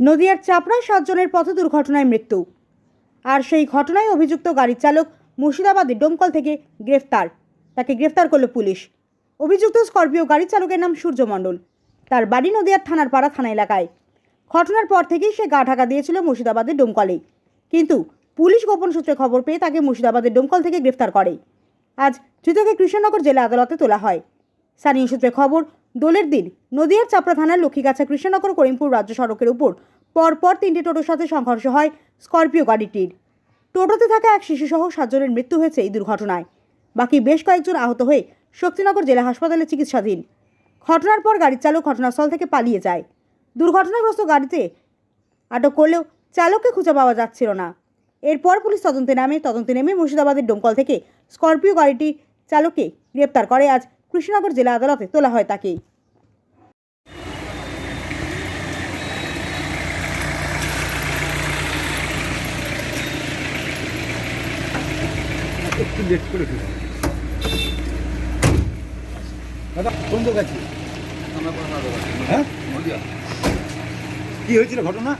নদিয়ার চাপড়ায় সাতজনের পথ দুর্ঘটনায় মৃত্যু। আর সেই ঘটনায় অভিযুক্ত গাড়ির চালক মুর্শিদাবাদের ডোমকল থেকে গ্রেফতার। তাকে গ্রেফতার করল পুলিশ। অভিযুক্ত স্করপিও গাড়ি চালকের নাম সূর্য মণ্ডল। তার বাড়ি নদিয়ার থানার পাড়া থানা এলাকায়। ঘটনার পর থেকেই সে গা ঢাকা দিয়েছিল মুর্শিদাবাদের ডোমকলে। কিন্তু পুলিশ গোপন সূত্রে খবর পেয়ে তাকে মুর্শিদাবাদের ডোমকল থেকে গ্রেফতার করে। আজ ধৃতকে কৃষ্ণনগর জেলা আদালতে তোলা হয়। স্থানীয় সূত্রে খবর দোলের দিন নদিয়ার চাপড়া থানার লক্ষ্মীগাছা কৃষ্ণনগর করিমপুর রাজ্য সড়কের উপর পরপর তিনটে টোটোর সাথে সংঘর্ষ হয় স্করপিও গাড়িটির। টোটোতে থাকা এক শিশুসহ সাতজনের মৃত্যু হয়েছে এই দুর্ঘটনায়। বাকি বেশ কয়েকজন আহত হয়ে শক্তিনগর জেলা হাসপাতালে চিকিৎসাধীন। ঘটনার পর গাড়ির চালক ঘটনাস্থল থেকে পালিয়ে যায়। দুর্ঘটনাগ্রস্ত গাড়িতে আটক করলেও চালককে খুঁজে পাওয়া যাচ্ছিল না। এরপর পুলিশ তদন্তে নামে, তদন্তে নেমে মুর্শিদাবাদের ডোমকল থেকে স্করপিও গাড়িটি চালককে গ্রেপ্তার করে। আজ কৃষ্ণনগর জেলা আদালতে তোলা হয় তাকে। একটু লেট করে দাদা কোন জায়গা আছে আমরা কোনো না দোকান হ্যাঁ কি হয়েছিল ঘটনা?